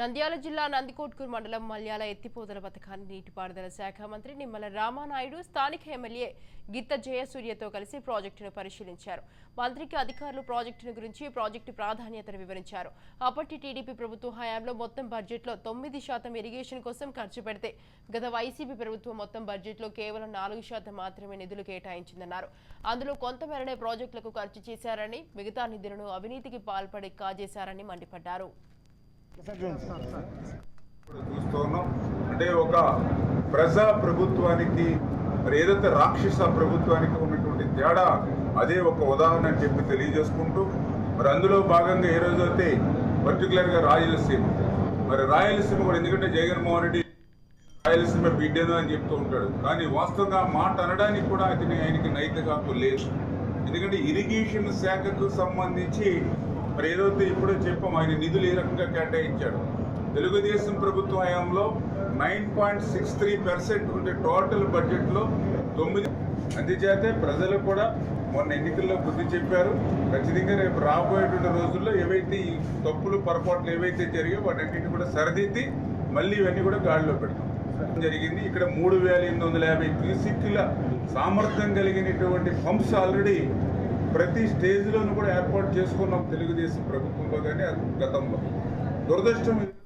నంద్యాల జిల్లా నందికోట్కూరు మండలం మల్యాల ఎత్తిపోతల పథకాన్ని నీటిపారుదల శాఖ మంత్రి నిమ్మల రామానాయుడు స్థానిక ఎమ్మెల్యే గిత్త జయసూర్యతో కలిసి ప్రాజెక్టును పరిశీలించారు. మంత్రికి అధికారులు ప్రాజెక్టును గురించి ప్రాజెక్టు ప్రాధాన్యతను వివరించారు. అప్పటి టీడీపీ ప్రభుత్వ హయాంలో మొత్తం బడ్జెట్లో తొమ్మిది శాతం ఇరిగేషన్ కోసం ఖర్చు పెడితే గత వైసీపీ ప్రభుత్వం మొత్తం బడ్జెట్లో కేవలం నాలుగు శాతం మాత్రమే నిధులు కేటాయించిందన్నారు. అందులో కొంతమేరనే ప్రాజెక్టులకు ఖర్చు చేశారని మిగతా నిధులను అవినీతికి పాల్పడి కాజేశారని మండిపడ్డారు. చూస్తూ ఉన్నాం అంటే ఒక ప్రజా ప్రభుత్వానికి మరి ఏదైతే రాక్షస ప్రభుత్వానికి ఉన్నటువంటి తేడా అదే ఒక ఉదాహరణ అని చెప్పి తెలియజేసుకుంటూ మరి అందులో భాగంగా ఏ రోజైతే పర్టికులర్గా రాయలసీమ మరి రాయలసీమ కూడా ఎందుకంటే జగన్మోహన్ రెడ్డి రాయలసీమ బిడ్డను అని చెప్తూ ఉంటాడు. కానీ వాస్తవంగా మాట అనడానికి కూడా అతని ఆయనకి నైతిక హక్కు లేదు. ఎందుకంటే ఇరిగేషన్ శాఖకు సంబంధించి మరి ఏదైతే ఇప్పుడే చెప్పాం ఆయన నిధులు ఏ రకంగా కేటాయించాడు? తెలుగుదేశం ప్రభుత్వ హయాంలో nine point six three percent ఉండే టోటల్ బడ్జెట్లో తొమ్మిది అందుచేతే ప్రజలు కూడా మొన్న ఎన్నికల్లో బుద్ధి చెప్పారు. ఖచ్చితంగా రేపు రాబోయేటువంటి రోజుల్లో ఏవైతే ఈ తప్పులు పొరపాట్లు ఏవైతే జరిగాయో వాటన్నిటిని కూడా సరిదిద్ది మళ్ళీ ఇవన్నీ కూడా గాడిలో పెడతాం. జరిగింది. ఇక్కడ మూడు వేల ఎనిమిది వందల యాభై క్యూసిక్ల సామర్థ్యం కలిగినటువంటి పంప్స్ ఆల్రెడీ ప్రతి స్టేజ్లోనూ కూడా ఏర్పాటు చేసుకున్నాం తెలుగుదేశం ప్రభుత్వంలో కానీ గతంలో. దురదృష్టం ఇది-